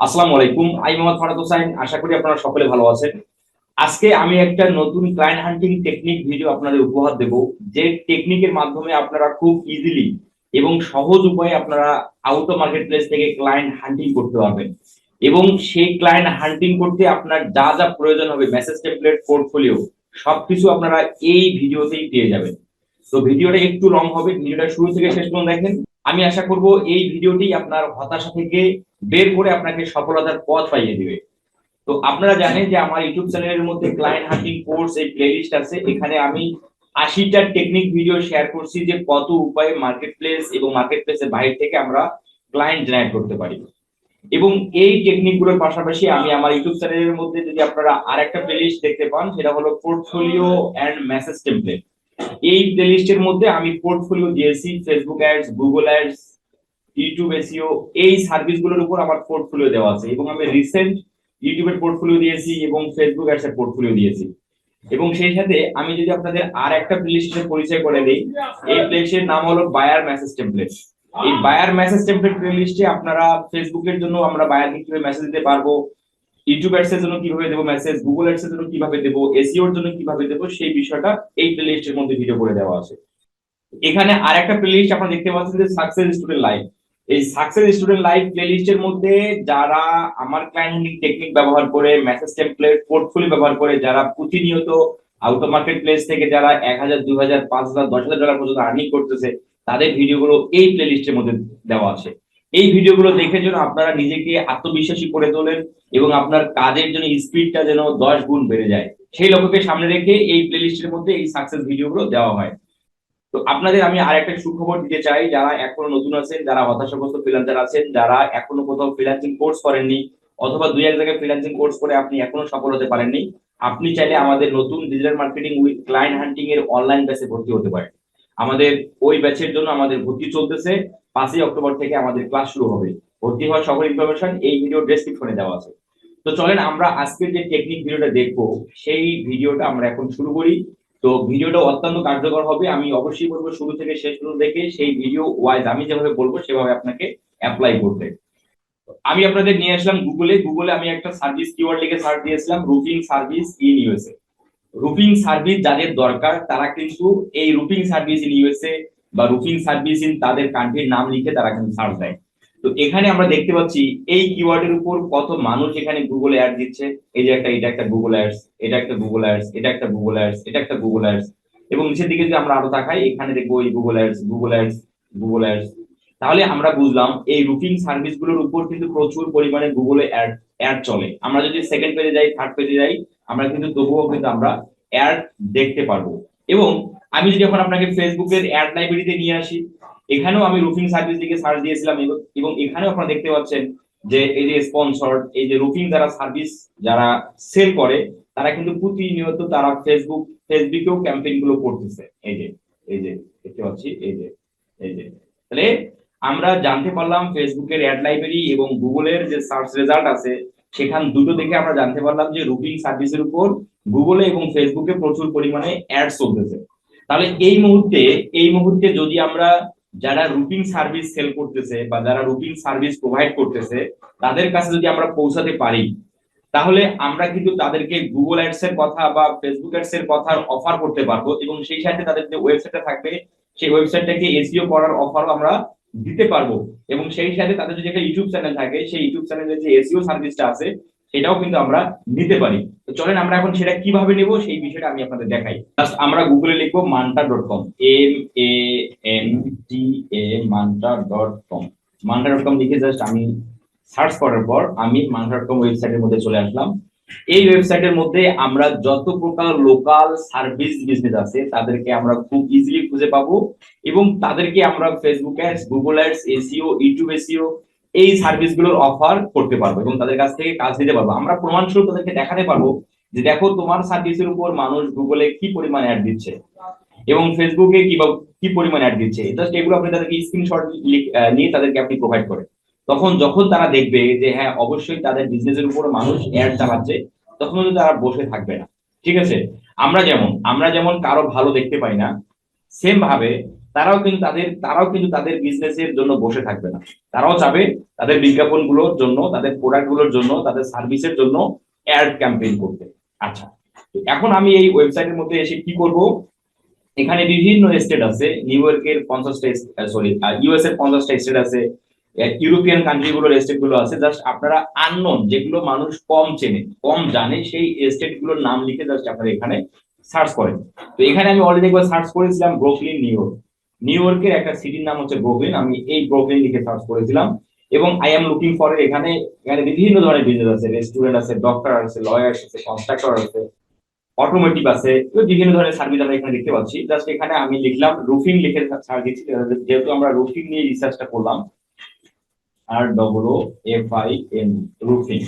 আসসালামু আলাইকুম। আই মোহাম্মদ ফারাদ হোসাইন আশা করি আপনারা সকলে ভালো আছেন। আজকে আমি একটা নতুন ক্লায়েন্ট হান্টিং টেকনিক ভিডিও আপনাদের উপহার দেব। যে টেকনিকের মাধ্যমে আপনারা খুব ইজিলি এবং সহজ উপায়ে আপনারা আউটো মার্কেট প্লেস থেকে ক্লায়েন্ট হান্টিং করতে পারবেন। এবং সেই ক্লায়েন্ট হান্টিং করতে আপনার যা যা প্রয়োজন হবে মেসেজ টেমপ্লেট পোর্টফোলিও সবকিছু আপনারা এই ভিডিওতেই পেয়ে যাবেন। তো ভিডিওটা একটু লং হবে, ভিডিওটা শুরু থেকে শেষ পর্যন্ত দেখেন। আমি আশা করব এই ভিডিওটি আপনার হতাশা থেকে বের করে আপনাকে সফলতার পথ পাইয়ে দিবে। তো আপনারা জানেন যে আমার ইউটিউব চ্যানেলের মধ্যে ক্লায়েন্ট হান্টিং কোর্স এই প্লেলিস্ট আছে। এখানে আমি আশিটা টেকনিক ভিডিও শেয়ার করছি যে কত উপায়ে মার্কেট প্লেস এবং মার্কেট প্লেসের বাইরে থেকে আমরা ক্লায়েন্ট জেনারেট করতে পারি। এবং এই টেকনিকগুলোর পাশাপাশি আমি আমার ইউটিউব চ্যানেলের মধ্যে যদি আপনারা আর আরেকটা প্লেলিস্ট দেখতে পান, সেটা হলো পোর্টফোলিও অ্যান্ড মেসেজ টেমপ্লেট এই প্লেলিস্টের মধ্যে আমি পোর্টফোলিও দিয়েছি Facebook ads Google ads YouTube SEO এই সার্ভিসগুলোর উপর আমার পোর্টফোলিও দেওয়া আছে। এবং আমি রিসেন্ট ইউটিউবের পোর্টফোলিও দিয়েছি এবং ফেসবুক অ্যাডস এর পোর্টফোলিও দিয়েছি। এবং সেই সাথে আমি যদি আপনাদের আর একটা প্লেলিস্টের পরিচয় করে দিই, এই প্লেলিস্টের নাম হলো বায়ার মেসেজ টেমপ্লেট এই বায়ার মেসেজ টেমপ্লেট প্লেলিস্টে আপনারা ফেসবুকের জন্য আমরা বায়ারকে কীভাবে মেসেজ দিতে পারব। ইউটিউব অ্যাডস এর জন্য কীভাবে দেবো মেসেজ গুগল অ্যাডস এর জন্য কীভাবে দেবো এসিওর জন্য কীভাবে দেবো, সেই বিষয়টা এই প্লেলিস্টের মধ্যে ভিডিও করে দেওয়া আছে। এখানে আর একটা প্লেলিস্ট আপনারা দেখতে পাচ্ছেন যে সাকসেস স্টুডেন্ট লাইভ এই সাকসেস স্টুডেন্ট লাইভ প্লেলিস্টের মধ্যে যারা আমার ক্লায়েন্ট টেকনিক ব্যবহার করে মেসেজ টেমপ্লেট পোর্টফোলিও ব্যবহার করে, যারা প্রতিনিয়ত আউট মার্কেট প্লেস থেকে যারা এক হাজার, দুই হাজার, পাঁচ হাজার, দশ হাজার ডলার পর্যন্ত আর্নিং করতেছে, তাদের ভিডিওগুলো এই প্লেলিস্টের মধ্যে দেওয়া আছে। এই ভিডিওগুলো দেখে যেন আপনারা নিজেকে আত্মবিশ্বাসী করে তোলেন এবং আপনার কাজের জন্য স্পিডটা যেন দশ গুণ বেড়ে যায়। সেই লক্ষ্যকে সামনে রেখে এই প্লেলিস্টের মধ্যে এই সাকসেস ভিডিওগুলো দেওয়া হয়। তো আপনাদের আমি আর একটা সুখবর দিতে চাই, যারা এখনও নতুন আছেন, যারা হতাশাগ্রস্ত ফ্রিল্যান্সার আছেন, যারা এখনও কোথাও ফ্রিল্যান্সিং কোর্স করেননি, অথবা দুই এক জায়গায় ফ্রিল্যান্সিং কোর্স করে আপনি এখনও সফল হতে পারেননি, আপনি চাইলে আমাদের নতুন digital marketing with client hunting এর অনলাইন ব্যাচে ভর্তি হতে পারেন। আমাদের ওই ব্যাচের জন্য আমাদের ভর্তি চলতেছে। পাঁচই অক্টোবর থেকে আমাদের ক্লাস শুরু হবে। ভর্তি হওয়ার সকল ইনফরমেশন এই ভিডিও ডেসক্রিপশনে দেওয়া আছে। তো চলেন আমরা আজকের যে টেকনিক ভিডিওটা দেখব, সেই ভিডিওটা আমরা এখন শুরু করি। তো ভিডিওটা অত্যন্ত কার্যকর হবে। আমি অবশ্যই বলব শুরু থেকে শেষ পর্যন্ত দেখে সেই ভিডিও ওয়াইজ আমি যেভাবে বলব, সেভাবে আপনাকে অ্যাপ্লাই করতে আমি আপনাদের নিয়ে আসলাম গুগলে গুগলে আমি একটা সার্ভিস কিওয়ার্ড লিখে সার্চ দিয়েছিলাম roofing service in USA roofing service যাদের দরকার, তারা কিন্তু এই রুফিং সার্ভিস ইন ইউএসএ বা রুফিং সার্ভিস ইন তাদের কান্ট্রির নাম লিখে তারা কিন্তু সার্চ দেয়। তো এখানে আমরা দেখতে পাচ্ছি এই কিওয়ার্ডের উপর কত মানুষ এখানে গুগলে অ্যাড দিচ্ছে। এই যে একটা, এটা একটা গুগল অ্যাডস এটা একটা গুগল অ্যাডস এটা একটা গুগল অ্যাডস এটা একটা গুগল অ্যাডস এবং নিচের দিকে যদি আমরা আরও তাকাই, এখানে দেখব এই Google ads Google ads Google ads তাহলে আমরা বুঝলাম এই রুফিং সার্ভিসগুলোর উপর কিন্তু প্রচুর পরিমাণে গুগলে অ্যাড অ্যাড চলে। আমরা যদি সেকেন্ড পেজে যাই থার্ড পেজে যাই, আমরা কিন্তু তবুও কিন্তু আমরা অ্যাড দেখতে পারব। এবং আমি যদি এখন আপনাকে ফেসবুকের অ্যাড লাইব্রেরিতে নিয়ে আসি, এখানেও আমি রুফিং সার্ভিস দিকে সার্চ দিয়েছিলাম এবং- এখানেও আপনারা দেখতে পাচ্ছেন যে এই যে স্পন্সর এই যে রুফিং যারা সার্ভিস যারা সেল করে, তারা কিন্তু প্রতিনিয়ত তারা ফেসবুক ফেসবুকেও ক্যাম্পেইনগুলো করতেছে। এই যে এই যে, দেখতে পাচ্ছি, এই যে এই যে। তাহলে আমরা জানতে পারলাম ফেসবুকের অ্যাড লাইব্রেরি এবং গুগলের যে সার্চ রেজাল্ট আছে, সেখান দুটো দেখে আমরা জানতে পারলাম যে রুফিং সার্ভিসের উপর গুগলে এবং ফেসবুকে প্রচুর পরিমাণে অ্যাড চলতেছে। তাহলে এই মুহূর্তে এই মুহূর্তে যদি আমরা যারা রুটিং সার্ভিস সেল করতেছে বা যারা রুটিং সার্ভিস প্রোভাইড করতেছে, তাদের কাছে যদি আমরা পৌঁছাতে পারি, তাহলে আমরা কিন্তু তাদেরকে গুগল অ্যাডস এর কথা বা ফেসবুক অ্যাডস এর কথা অফার করতে পারব এবং সেই সাথে তাদের যে ওয়েবসাইটটা থাকবে, সেই ওয়েবসাইটটাকে এসিও করার অফারও আমরা দিতে পারব এবং সেই সাথে তাদের যদি একটা ইউটিউব চ্যানেল থাকে, সেই ইউটিউব চ্যানেলের যে এসইও সার্ভিসটা আছে সেটাও কিন্তু আমরা নিতে পারি। তো চলেন আমরা এখন সেটা কীভাবে নেব সেই বিষয়টা আমি আপনাদের দেখাই। Just আমরা গুগলে লিখব Manta dot com. M A N T A Manta dot com. Manta dot com লিখে জাস্ট আমি সার্চ করার পর আমি মান্টা ডট কম ওয়েবসাইটের মধ্যে চলে আসলাম। এই ওয়েবসাইটের মধ্যে আমরা যত প্রকার লোকাল সার্ভিস বিজনেস আছে তাদেরকে আমরা খুব ইজিলি খুঁজে পাবো এবং তাদেরকে আমরা Facebook ads Google ads SEO YouTube SEO এই সার্ভিসগুলোর অফার করতে পারব এবং তাদের কাছ থেকে কাজ নিতে পারব। আমরা প্রমাণস্বরূপ তাদেরকে দেখাতে পারব যে দেখো তোমার সার্ভিসের উপর মানুষ গুগলে কি পরিমাণ অ্যাড দিচ্ছে এবং ফেসবুকে কি কি পরিমাণ অ্যাড দিচ্ছে। জাস্ট এগুলো আপনি তাদেরকে স্ক্রিনশট নিয়ে তাদেরকে আপনি প্রোভাইড করেন তখন যখন তারা দেখবে যে হ্যাঁ অবশ্যই তাদের বিজনেসের উপর মানুষ অ্যাড চালাচ্ছে, তখন কিন্তু তারা বসে থাকবে না। ঠিক আছে? আমরা যেমন আমরা যেমন কারও ভালো দেখতে পাই না সেম ভাবে তারাও কিন্তু তাদের, তারাও কিন্তু তাদের বিজনেসের জন্য বসে থাকবে না। তারাও চাবে তাদের বিজ্ঞাপনগুলোর জন্য, তাদের প্রোডাক্টগুলোর জন্য, তাদের সার্ভিসের জন্য অ্যাড ক্যাম্পেইন করতে। আচ্ছা এখন আমি এই ওয়েবসাইটের মধ্যে এসে কি করব? এখানে বিভিন্ন স্টেট আছে। নিউ ইয়র্কের পঞ্চাশটা সরি ইউএস এর পঞ্চাশটা স্টেট আছে। ইউরোপিয়ান কান্ট্রি গুলোর স্টেটগুলো আছে। জাস্ট আপনারা আননোন যেগুলো মানুষ কম চেনে, কম জানে, সেই স্টেটগুলোর নাম লিখে জাস্ট আপনারা এখানে সার্চ করেন। তো এখানে আমি অলরেডি একবার সার্চ করেছিলাম ব্রুকলিন নিউ ইয়র্ক নিউ ইয়র্কের একটা সিটির নাম হচ্ছে ব্রুকলিন আমি এই ব্রুকলিন লিখে সার্চ করেছিলাম। এবং আই এম লুকিং ফর এখানে এখানে বিভিন্ন ধরনের বিজনেস আছে রেস্টুরেন্ট আছে ডক্টর আছে লয়ার আছে কনস্ট্রাক্টর আছে অটোমেটিভ আছে বিভিন্ন ধরনের সার্ভিস আমরা এখানে দেখতে পাচ্ছি। জাস্ট এখানে আমি লিখলাম রুফিং লিখে সার্চ দিচ্ছি, যেহেতু আমরা রুফিং নিয়ে রিসার্চটা করলাম। আর double F I N roofing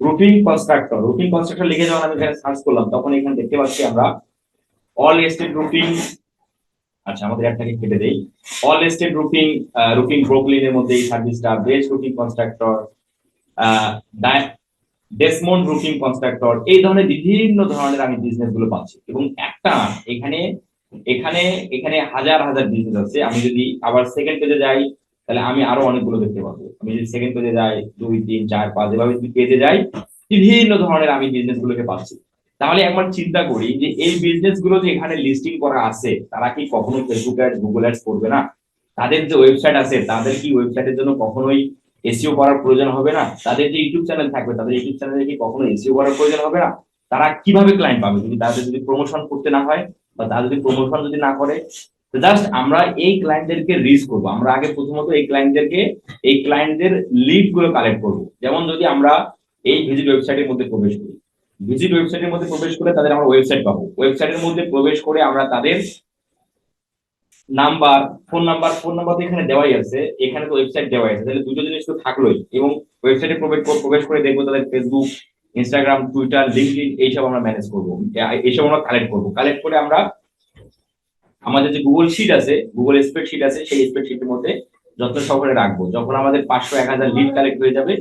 roofing contractor roofing contractor লিখে যখন আমি এখানে সার্চ করলাম, তখন এখানে দেখতে পাচ্ছি আমরা অল এস্টেট রুফিং আচ্ছা আমাদের একটাকে কেটে দেই। অল এস্টেট রুফিং রুফিং ব্রুকলিনের মধ্যে এই সার্ভিসটা best roofing contractor Desmond roofing contractor এই ধরনের বিভিন্ন ধরনের আমি বিজনেসগুলো পাচ্ছি। এবং একটা, এখানে এখানে এখানে হাজার হাজার বিজনেস আছে। আমি যদি আবার সেকেন্ড পেজে যাই, তাহলে আমি আরও অনেকগুলো দেখতে পাবো। আমি যদি সেকেন্ড পেজে যাই, দুই, তিন, চার, পাঁচ, এভাবে পেজে যাই, বিভিন্ন ধরনের আমি বিজনেস গুলোকে পাচ্ছি। তাহলে একবার চিন্তা করি যে এই বিজনেসগুলো যে এখানে লিস্টিং করা আছে, তারা কি কখনো ফেসবুক অ্যাডস গুগল অ্যাডস করবে না? তাদের যে ওয়েবসাইট আছে, তাদের কি ওয়েবসাইটের জন্য কখনোই এসিও করার প্রয়োজন হবে না? তাদের যে ইউটিউব চ্যানেল থাকবে, তাদের ইউটিউব চ্যানেলে কি কখনো এসিও করার প্রয়োজন হবে না? তারা কীভাবে ক্লায়েন্ট পাবে? যদি তাদের যদি প্রমোশন করতে না হয় বা তারা যদি প্রমোশন যদি না করে জাস্ট আমরা এই ক্লায়েন্টদেরকে রিচ করব। আমরা আগে প্রথমত এই ক্লায়েন্টদেরকে এই ক্লায়েন্টদের লিডগুলো কালেক্ট করব। যেমন যদি আমরা এই ভিজিট ওয়েবসাইটের মধ্যে প্রবেশ করি ভিজিট ওয়েবসাইটের মধ্যে প্রবেশ করে তাদের আমরা ওয়েবসাইট পাবো। ওয়েবসাইটের মধ্যে প্রবেশ করে আমরা তাদের number phone number phone number তো এখানে দেওয়াই আছে। এখানে তো ওয়েবসাইট দেওয়াই আছে। তাহলে দুটো জিনিস তো থাকলোই। এবং ওয়েবসাইটে প্রবেশ প্রবেশ করে দেখব তাদের ফেসবুক ইনস্টাগ্রাম টুইটার লিঙ্কডিন এইসব আমরা ম্যানেজ করব। এইসব আমরা কালেক্ট করব। কালেক্ট করে আমরা আমাদের যে গুগল শিট আছে গুগল স্প্রেডশিট আছে, সেই স্প্রেডশিটের মধ্যে যত্ন সহকারে রাখব যখন আমাদের পাঁচশো এক হাজার লিড কালেক্ট হয়ে যাবে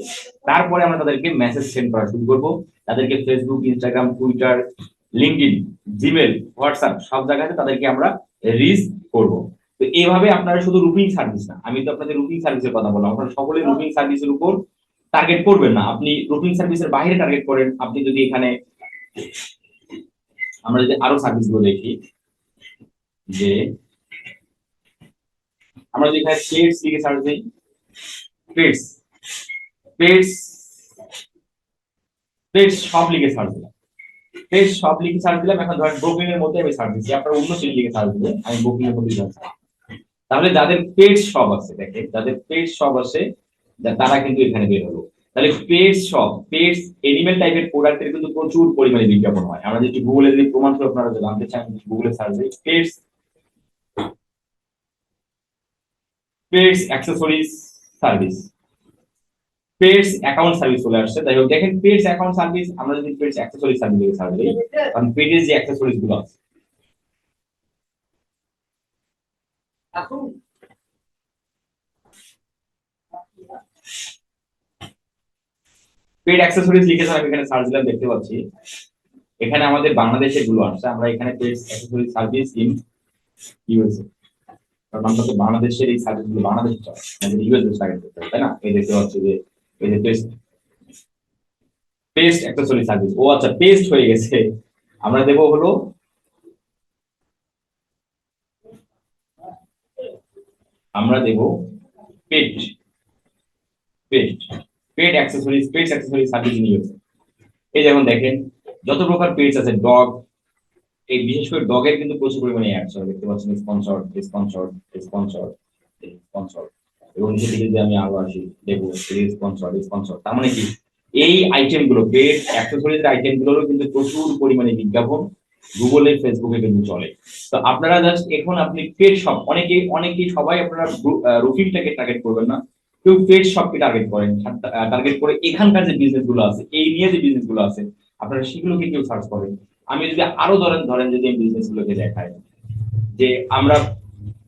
তারপরে আমরা তাদেরকে মেসেজ সেন্ড করা শুরু করব। তাদেরকে Facebook Instagram Twitter LinkedIn Gmail WhatsApp সব জায়গাতে তাদেরকে আমরা রিচ করব। তো এইভাবে আপনারা শুধু রুপিং সার্ভিস না আমি তো আপনাদের রুপিং সার্ভিসের কথা বললাম আপনারা সকলে রুপিং সার্ভিসের উপর টার্গেট করবেন না। আপনি রুপিং সার্ভিসের বাইরে টার্গেট করেন আপনি যদি এখানে আমরা যদি আরও সার্ভিসগুলো দেখি যে আমরা যদি পেটস লিখে সার্চ দিই পেটস পেটস পেটস সব লিখে সার্চ দিলাম। পেটস সব লিখে সার্চ দিলাম। এখন ধরেন ব্রুকলিন এর মধ্যে আমি সার্চ দিচ্ছি। আপনার অন্য সিটি লিখে সার্চ দিলে আমি ব্রুকলিন এর মধ্যে যাচ্ছি তাহলে যাদের পেটস সব আছে, দেখেন, যাদের পেটস সব আছে তারা কিন্তু এখানে বের হলো। তাহলে পেটস সব পেটস এনিমেল টাইপের প্রোডাক্টের কিন্তু প্রচুর পরিমাণে বিজ্ঞাপন হয়। আমরা যদি গুগলে যদি প্রমাণ করে আপনারা জানতে চান গুগলে সার্চ দিই pets pets accessories service pets account service চলে আসছে। তাই হোক দেখেন পেটস অ্যাকাউন্ট সার্ভিস আমরা যদি পেটস অ্যাক্সেসরিজ সার্ভিস দিকে সার্চ দিই কারণ পেটের যে অ্যাক্সেসরিজগুলো আছে। পেড অ্যাক্সেসরিজ লিখে স্যার আমি এখানে সার্চ দিলাম দেখতে পাচ্ছি। এখানে আমাদের বাংলাদেশেরগুলো আসছে। আমরা এখানে pet accessories service in USA কারণ আমরা তো বাংলাদেশের এই সার্ভিসগুলো বাংলাদেশে চলে ইউএস টার্গেট করতে তাই না? এই দেখতে পাচ্ছি যে, এই যে পেস্ট পেস্ট অ্যাক্সেসরি সার্ভিস ও আচ্ছা পেস্ট হয়ে গেছে। আমরা দেবো হলো আমরা দেব pet. Pet. Pet accessories pet accessories service নিয়ে এই যেমন দেখেন, যত প্রকার পেটস আছে ডগ এই বিশেষ করে ডগের কিন্তু প্রচুর পরিমাণে অ্যাডস হয়, দেখতে পাচ্ছেন স্পন্সর স্পন্সর স্পন্সর স্পন্সর এবং দিকে যদি আমি আরও আসি, দেখব স্পন্সর স্পন্সর তার মানে কি? এই আইটেমগুলো পেট অ্যাক্সেসরিজ আইটেম গুলোরও কিন্তু প্রচুর পরিমাণে বিজ্ঞাপন গুগলে ফেসবুকে কিন্তু চলে। তো আপনারা জাস্ট এখন আপনি পেট শপ অনেকে, অনেকেই সবাই আপনারা রুফিংটাকে টার্গেট করবেন না। কেউ পেট শপকে টার্গেট করেন টার্গেট করে এখানকার যে বিজনেসগুলো আছে, এই নিয়ে যে বিজনেসগুলো আছে, আপনারা সেগুলোকে কেউ সার্চ করেন। আমি যদি আরও ধরেন ধরেন যদি এই বিজনেস গুলোকে দেখাই, যে আমরা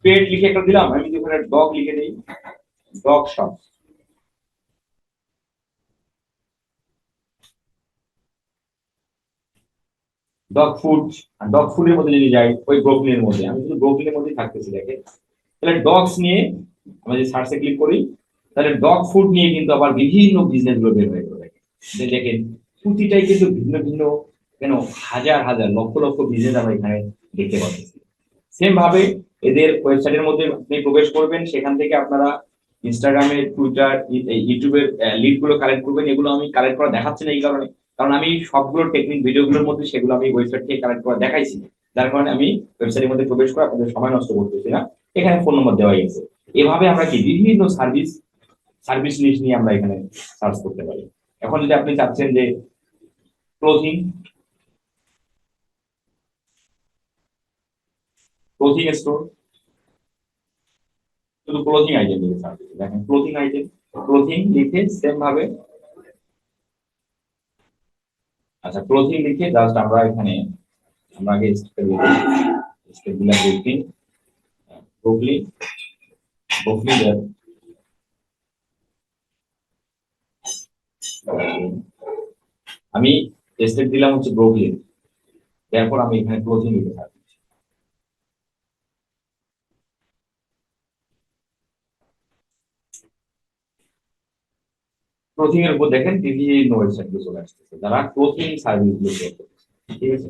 পেট লিখে একটা দিলাম, আমি যদি ওখানে ডগ লিখে দিই dog shop dog food dog ফুডের মধ্যে যদি যাই, ওই ব্রোকলিনের মধ্যে, আমি শুধু ব্রোকলিনের মধ্যেই থাকতেছি, দেখেন। তাহলে ডগস নিয়ে আমরা যদি সার্চে ক্লিক করি, তাহলে ডগ ফুড নিয়ে কিন্তু আবার বিভিন্ন বিজনেসগুলো বের হয়ে গেলো দেখেন, প্রতিটাই কিন্তু ভিন্ন ভিন্ন কেন হাজার হাজার, লক্ষ লক্ষ বিজনেস আমরা এখানে দেখতে পাচ্ছি। সেম ভাবে এদের ওয়েবসাইটের মধ্যে আপনি প্রবেশ করবেন, সেখান থেকে আপনারা ইনস্টাগ্রামে টুইটার ইউটিউবের লিডগুলো কালেক্ট করবেন। এগুলো আমি কালেক্ট করা দেখাচ্ছি না এই কারণে। কারণ আমি সবগুলো টেকনিক ভিডিওগুলোর মধ্যে সেগুলো আমি ওয়েবসাইট থেকে কালেক্ট করা দেখাইছি। যার কারণে আমি ওয়েবসাইটের মধ্যে প্রবেশ করে আপনাদের সময় নষ্ট করতেছি না। এখানে ফোন নম্বর দেওয়া গেছে এভাবে আমরা কি বিভিন্ন সার্ভিস সার্ভিস নিয়ে আমরা এখানে সার্চ করতে পারি। এখন যদি আপনি চাচ্ছেন যে ক্লোথিং ক্লোথিং স্টোর শুধু ক্লোথিং আইটেম লিখে সার্চ দেখেন ক্লোথিং আইটেম ক্লোথিং লিখে সেম ভাবে আচ্ছা ক্লোথিং লিখে জাস্ট আমরা এখানে, আমরা আগে স্টেপ লিখি স্টেপগুলা ব্রুকলিন ব্রুকলিন ব্রুকলিন আমি স্টেপ দিলাম হচ্ছে ব্রুকলিন তারপর আমি এখানে ক্লোথিং লিখে থাকি ক্লোথিং এর উপর দেখেন বিভিন্ন ওয়েবসাইটগুলো চলে আসতেছে। যারা ক্লোথিং সার্ভিসগুলো ঠিক আছে?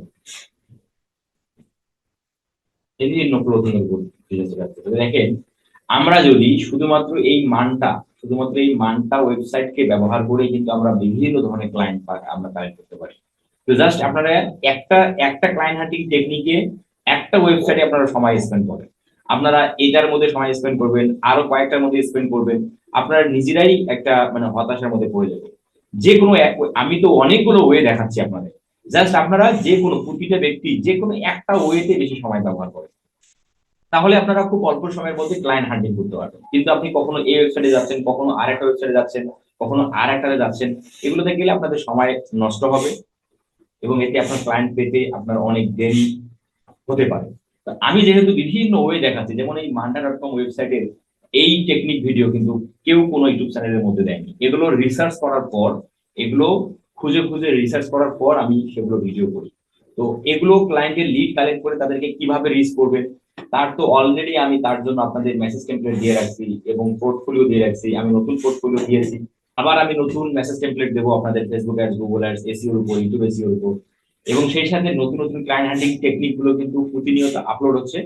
ক্লোথিং এর উপর চলে আসতেছে দেখেন, আমরা যদি শুধুমাত্র এই মানটা, শুধুমাত্র এই মানটা ওয়েবসাইটকে ব্যবহার করে কিন্তু আমরা বিভিন্ন ধরনের ক্লায়েন্ট আমরা কালেক্ট করতে পারি। তো জাস্ট আপনারা একটা একটা ক্লায়েন্ট হান্টিং টেকনিকে একটা ওয়েবসাইটে আপনারা সময় স্পেন্ড করেন। আপনারা এটার মধ্যে সময় স্পেন্ড করবেন, আরও কয়েকটার মধ্যে স্পেন্ড করবেন, আপনারা নিজেরাই একটা মানে হতাশার মধ্যে পড়ে যাবে যে কোনো এক, আমি তো অনেকগুলো ওয়ে দেখাচ্ছি আপনাদের। জাস্ট আপনারা যে কোনো প্রতিটা ব্যক্তি যে কোনো একটা ওয়েতে বেশি সময় ব্যবহার করেন। তাহলে আপনারা খুব অল্প সময়ের মধ্যে ক্লায়েন্ট হান্টিং করতে পারবেন। কিন্তু আপনি কখনো এই ওয়েবসাইটে যাচ্ছেন, কখনো আর একটা ওয়েবসাইটে যাচ্ছেন, কখনো আর একটাতে যাচ্ছেন, এগুলোতে গেলে আপনাদের সময় নষ্ট হবে এবং এতে আপনার ক্লায়েন্ট পেতে আপনার অনেক দেরি হতে পারে। আমি যেহেতু বিভিন্ন ওয়ে দেখাচ্ছি, যেমন এই মান্ডা ডট কম ওয়েবসাইটের এই টেকনিক ভিডিও কিন্তু কেউ কোনো ইউটিউব চ্যানেলের মধ্যে দেয়নি। এগুলো রিসার্চ করার পর, এগুলো খুঁজে খুঁজে রিসার্চ করার পর আমি সেগুলো ভিডিও করি। তো এগুলো ক্লায়েন্টের লিড কালেক্ট করে তাদেরকে কীভাবে রিচ করবে, তার তো অলরেডি আমি তার জন্য আপনাদের মেসেজ টেমপ্লেট দিয়ে রাখছি এবং পোর্টফোলিও দিয়ে রাখছি, আমি নতুন পোর্টফোলিও দিয়েছি। আবার আমি নতুন মেসেজ টেমপ্লেট দেবো আপনাদের ফেসবুক অ্যাডস গুগল অ্যাডস এসিওর উপর ইউটিউব এসিওর উপর। এবং সেই সাথে নতুন নতুন ক্লায়েন্ট হ্যান্ডিং টেকনিকগুলো কিন্তু প্রতিনিয়ত আপলোড হচ্ছে।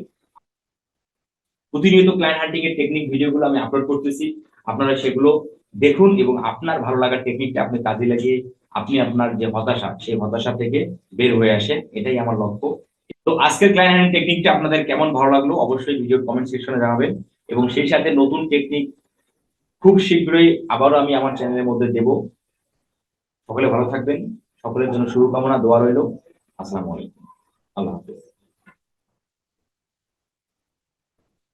প্রতিনিয়ত ক্লায়েন্ট হান্টিং এর টেকনিক ভিডিওগুলো আমি আপলোড করতেছি। আপনারা সেগুলো দেখুন এবং আপনার ভালো লাগার টেকনিকটা আপনি কাজে লাগিয়ে আপনি আপনার যে হতাশা, সেই হতাশা থেকে বের হয়ে আসেন। এটাই আমার লক্ষ্য। তো আজকের ক্লায়েন্ট হ্যান্ডিং টেকনিকটা আপনাদের কেমন ভালো লাগল অবশ্যই ভিডিওর কমেন্ট সেকশনে জানাবেন। এবং সেই সাথে নতুন টেকনিক খুব শীঘ্রই আবারও আমি আমার চ্যানেলের মধ্যে দেব। সকলে ভালো থাকবেন। সকলের জন্য শুভকামনা দোয়া রইল। আসসালামু আলাইকুম। আল্লাহ হাফেজ।